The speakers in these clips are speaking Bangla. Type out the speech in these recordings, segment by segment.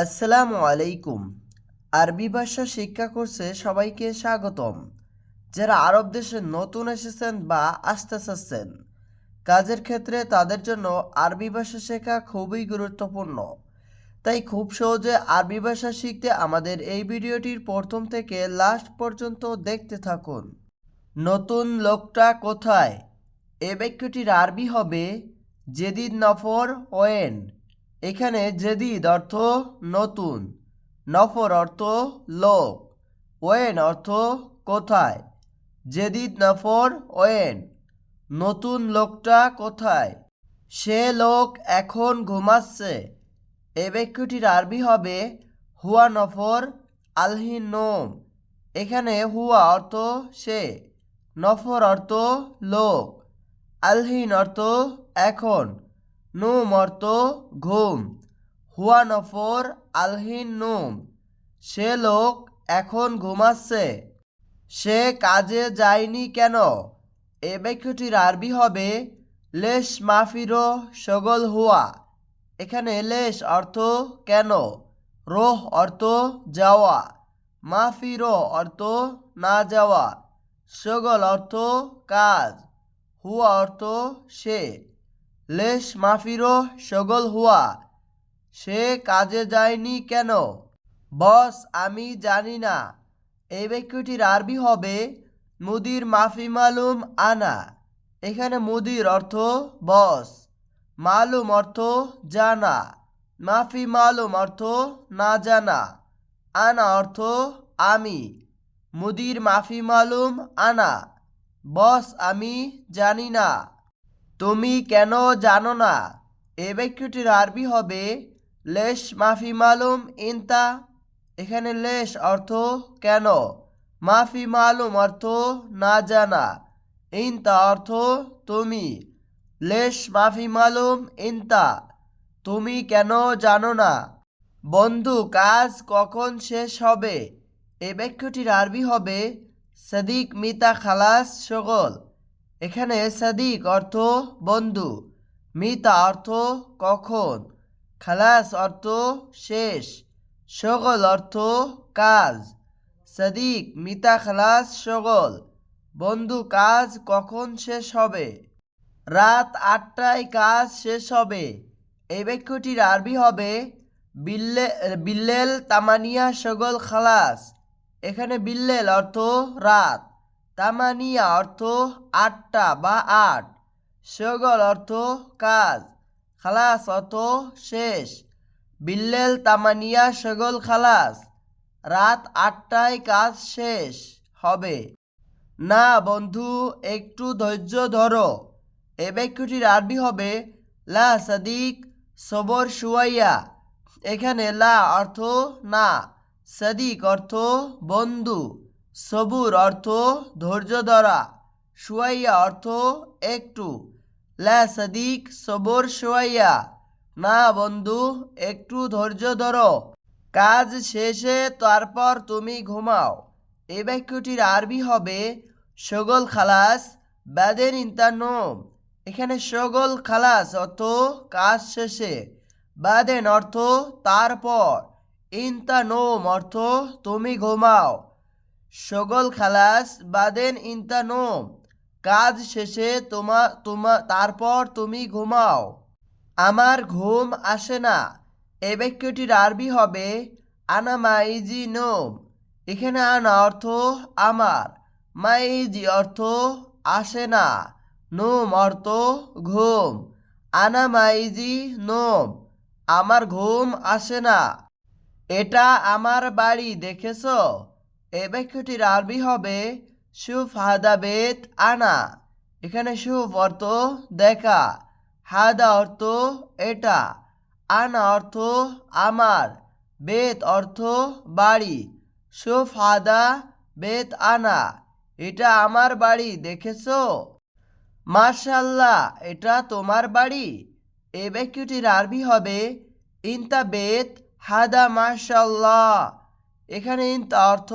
আসসালামু আলাইকুম। আরবি ভাষা শিক্ষা কোর্সে সবাইকে স্বাগতম। যারা আরব দেশে নতুন এসেছেন বা আসতে চাচ্ছেন, কাজের ক্ষেত্রে তাদের জন্য আরবি ভাষা শেখা খুবই গুরুত্বপূর্ণ। তাই খুব সহজে আরবি ভাষা শিখতে আমাদের এই ভিডিওটির প্রথম থেকে লাস্ট পর্যন্ত দেখতে থাকুন। নতুন লোকটা কোথায়? এ বাক্যটির আরবি হবে জেদিদ নফর ওয়েন এখানে জেদিদ অর্থ নতুন, নফর অর্থ লোক, ওয়েন অর্থ কোথায়? জেদিদ নফর, ওয়েন, নতুন লোকটা কোথায়? সে লোক এখন ঘুমাচ্ছে। এ বাক্যটির আরবি হবে হুয়া নফর আলহিন নোম এখানে হুয়া অর্থ সে, নফর অর্থ লোক, আলহিন অর্থ এখন। নুম অর্থ ঘুম। হুয়া নফর আলহিন নুম। সে লোক এখন ঘুমাচ্ছে। সে কাজে যায়নি কেন? এ বাক্যটির আরবি হবে লেশ মাফিরো সগল হুয়া। এখানে লেশ অর্থ কেন? রোহ অর্থ যাওয়া। মাফিরো অর্থ না যাওয়া। সগল অর্থ কাজ। হুয়া অর্থ সে। লেশ মাফিরো সগল হুয়া, সে কাজে যায়নি কেন? বস, আমি জানি না। এই বাক্যটির আরবি হবে মুদির মাফি মালুম আনা। এখানে মুদির অর্থ বস, মালুম অর্থ জানা, মাফি মালুম অর্থ না জানা, আনা অর্থ আমি, মুদির মাফি মালুম আনা। বস, আমি জানি না। তুমি কেন জানো না? এ বাক্যটির আরবি হবে লেশ, মাফি মালুম, ইনতা। এখানে লেশ অর্থ কেন? মাফি মালুম অর্থ না জানা। ইনতা অর্থ তুমি। লেশ, মাফি মালুম, ইনতা। তুমি কেন জানো না? বন্ধু, কাজ কখন শেষ হবে? এ বাক্যটির আরবি হবে সাদিক মিতা খালাস, সগল। এখানে সাদিক অর্থ বন্ধু, মিতা অর্থ কখন, খালাস অর্থ শেষ, সগল অর্থ কাজ, সাদিক, মিতা, খালাস, সগল, বন্ধু কাজ কখন শেষ হবে? রাত আটটায় কাজ শেষ হবে। এই বাক্যটির আরবি হবে বিল্লে, বিল্লেল, তামানিয়া, সগল, খালাস। এখানে বিল্লেল অর্থ রাত। তামানিয়া অর্থ আটটা বা আট। সগল অর্থ কাজ। খালাস অর্থ শেষ। বিল্লেল তামানিয়া সগল খালাস। রাত আটটায় কাজ শেষ হবে। না বন্ধু, একটু ধৈর্য ধরো। এ বাক্যটির আরবি হবে। লা সাদিক, সবর সুয়াইয়া এখানে লা অর্থ না, সাদিক অর্থ বন্ধু। সবুর অর্থ ধৈর্য ধরা সুয়াইয়া অর্থ একটু। লা সাদিক, সবর সুয়াইয়া না বন্ধু, একটু ধৈর্য ধরো। কাজ শেষে তারপর তুমি ঘুমাও। এই বাক্যটির আরবি হবে, সগল খালাস বাদেন ইন্তানোম এখানে সগল খালাস অর্থ কাজ শেষে, বাদেন অর্থ তারপর। ইন্তা নোম অর্থ তুমি ঘুমাও। সগল খালাস, বাদেন ইন্তা নোম। কাজ শেষে তোমা তোমা, তারপর তুমি ঘুমাও। আমার ঘুম আসে না। এই বাক্যটির আরবি হবে, আনা মাইজি নোম। এখানে আনা অর্থ আমার, মাইজি অর্থ আসে না। নোম অর্থ ঘুম। আনা মাইজি নোম, আমার ঘুম আসে না। এটা আমার বাড়ি, দেখেছ? এ বাক্যটির আরবি হবে সুফ হাদা বেত আনা। এখানে সুফ অর্থ দেখা, হাদা অর্থ এটা, আনা অর্থ আমার, বেত অর্থ বাড়ি সুফ হাদা বেত আনা, এটা আমার বাড়ি, দেখেছ? মাশাল্লাহ, এটা তোমার বাড়ি। এ বাক্যটির আরবি হবে ইনতা বেত হাদা, মাশাল্লাহ। এখানে ইনতা অর্থ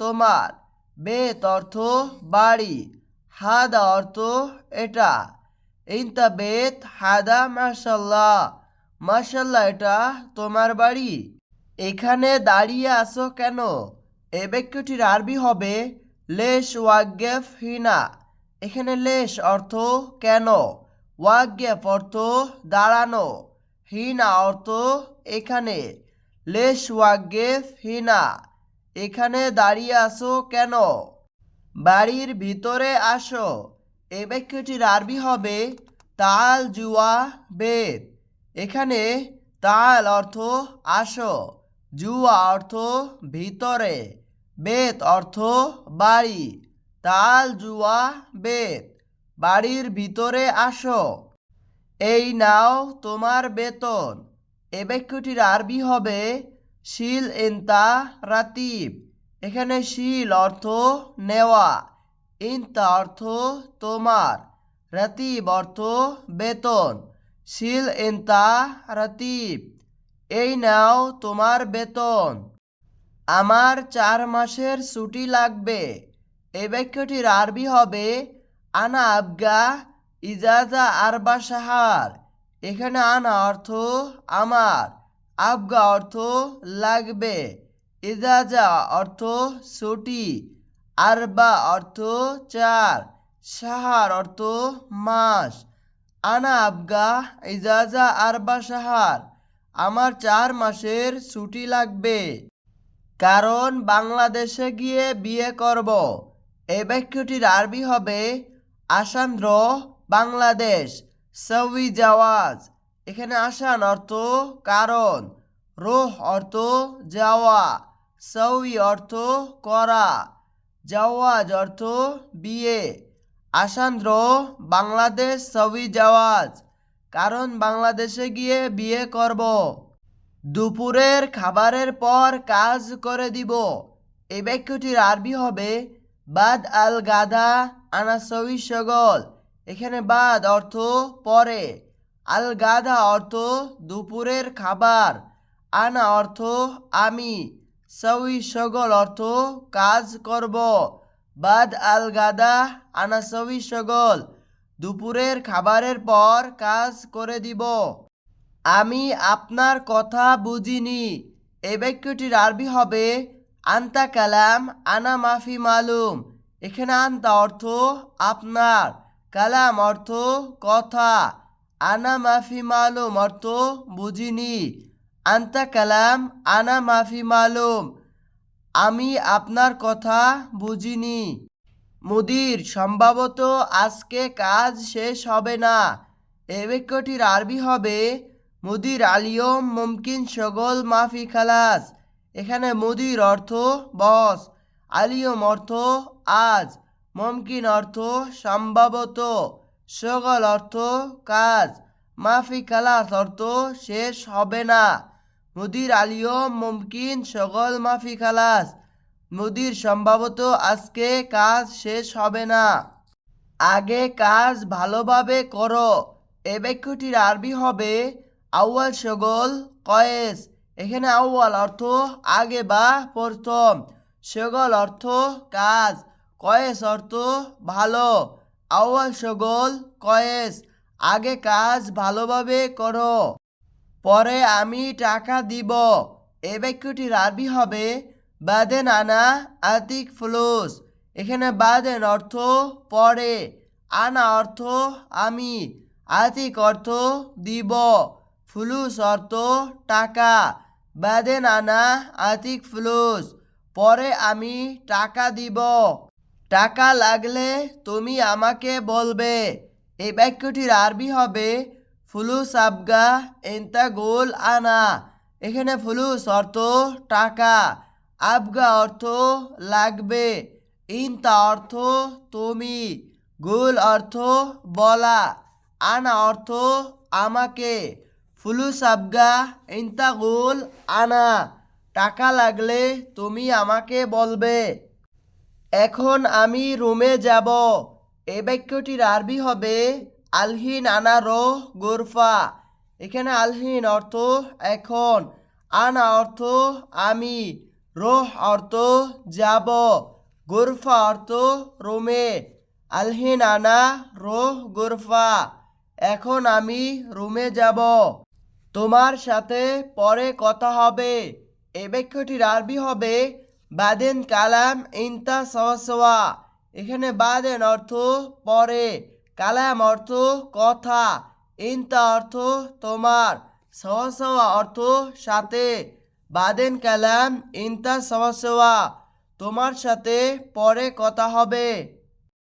তোমার, বেত অর্থ বাড়ি, হাদা অর্থ এটা। ইনতা বেত, হাদা, মাশাল্লাহ মাশাল্লাহ এটা তোমার বাড়ি। এখানে দাঁড়িয়ে আছো কেন? এ বাক্যটির আরবি হবে লেশ ওয়াগেফ হিনা। এখানে লেশ অর্থ কেন? ওয়াগেফ অর্থ দাঁড়ানো, হিনা অর্থ এখানে। লেশ ওয়াগেফ হিনা, এখানে দাঁড়িয়ে আছো কেন? বাড়ির ভিতরে আসো। এ বাক্যটির আরবি হবে তাল জুয়া বেদ এখানে তাল অর্থ আসো, জুয়া অর্থ ভিতরে, বেত অর্থ বাড়ি, তাল জুয়া বেদ বাড়ির ভিতরে আসো। এই নাও তোমার বেতন। এ বাক্যটির আরবি হবে শিল ইন্তা রাতিব। এখানে শিল অর্থ নেওয়া, ইন্তা অর্থ তোমার, রাতিব অর্থ বেতন, শিল ইন্তা রাতিব। এই নাও তোমার বেতন। আমার চার মাসের ছুটি লাগবে। এই বাক্যটির আরবি হবে আনা আবগা ইজাজা আরবা সাহার। এখানে আনা অর্থ আমার, আবগা অর্থ লাগবে, ইজাজা অর্থ ছুটি, আরবা অর্থ চার, সাহার অর্থ মাস, আনা আবগা, ইজাজা, আরবা, সাহার, আমার চার মাসের ছুটি লাগবে। কারণ বাংলাদেশে গিয়ে বিয়ে করব এই বাক্যটির আরবি হবে, আসান্দ্র, বাংলাদেশ। সউই জাওয়াজ। এখানে আসান অর্থ কারণ, রোহ অর্থ যাওয়া সউই অর্থ করা, জাওয়াজ অর্থ বিয়ে। আসান্দ্র বাংলাদেশ সউই জাওয়াজ, কারণ বাংলাদেশে গিয়ে বিয়ে করব। দুপুরের খাবারের পর কাজ করে দিব। এই বাক্যটির আরবি হবে, বাদ আল গাদা আনা সবি সগল। এখানে বাদ অর্থ পরে আল গাদা অর্থ দুপুরের খাবার, আনা অর্থ আমি সউই সগল অর্থ কাজ করব, বাদ আল গাদা আনা সউই সগল, দুপুরের খাবারের পর কাজ করে দিব। আমি আপনার কথা বুঝিনি এই বাক্যটির আরবি হবে, আন্তা কালাম, আনা মাফি মালুম, এখানে আন্তা অর্থ আপনার। কালাম অর্থ কথা। আনা মাফি মালুম অর্থ বুঝিনি। আন্তা কালাম, আনা মাফি মালুম। আমি আপনার কথা বুঝিনি। মুদির, সম্ভবত আজকে কাজ শেষ হবে না। এ বাক্যটির আরবি হবে, মুদির আলিয়ম মুমকিন সগল মাফি খালাস। এখানে মুদির অর্থ বস, আলিয়ম অর্থ আজ। মুমকিন অর্থ সম্ভবত সকল অর্থ কাজ। মাফি খালাস অর্থ শেষ হবে না। মুদির আলিও মুমকিন সকল মাফি খালাস মুদির সম্ভবত আজকে কাজ শেষ হবে না। আগে কাজ ভালোভাবে করো। এ বাক্যটির আরবি হবে আউয়াল সগল কয়েস। এখানে আউয়াল অর্থ আগে বা প্রথম। সগল অর্থ কাজ। কয়েস অর্থ ভালো, আউয়াল সগল কয়েস, আগে কাজ ভালোভাবে করো। পরে আমি টাকা দিব। এ বাক্যটির আরবি হবে। বাদেন আনা আতিক ফুলুস। এখানে বাদেন অর্থ পরে, আনা অর্থ আমি, আতিক অর্থ দিব, ফুলুস অর্থ টাকা। বাদেন আনা আতিক ফুলুস। পরে আমি টাকা দিব। টাকা লাগলে তুমি আমাকে বলবে। এই বাক্যটির আরবি হবে ফুলুস আবগা এন্তা গোল আনা। এখানে ফুলুস অর্থ টাকা, আবগা অর্থ লাগবে, ইনতা অর্থ তুমি, গোল অর্থ বলা, আনা অর্থ আমাকে ফুলুস আবগা ইনতা গোল আনা। টাকা লাগলে তুমি আমাকে বলবে। এখন আমি রুমে যাব। এই বাক্যটির আরবি হবে, আলহিন আনা রো গোরফা। এখানে আলহিন অর্থ এখন। আনা অর্থ আমি। রোহ অর্থ যাব। গোরফা অর্থ রুমে। আলহিন আনা রোহ গোরফা। এখন আমি রুমে যাব। তোমার সাথে পরে কথা হবে। এই বাক্যটির আরবি হবে বাদেন কালাম ইনতা সওয়া এখানে বাদেন অর্থ পরে, কালাম অর্থ কথা, ইনতা অর্থ তোমার, সওয়া অর্থ সাথে। বাদেন কালাম ইনতা সওয়া, তোমার সাথে পরে কথা হবে।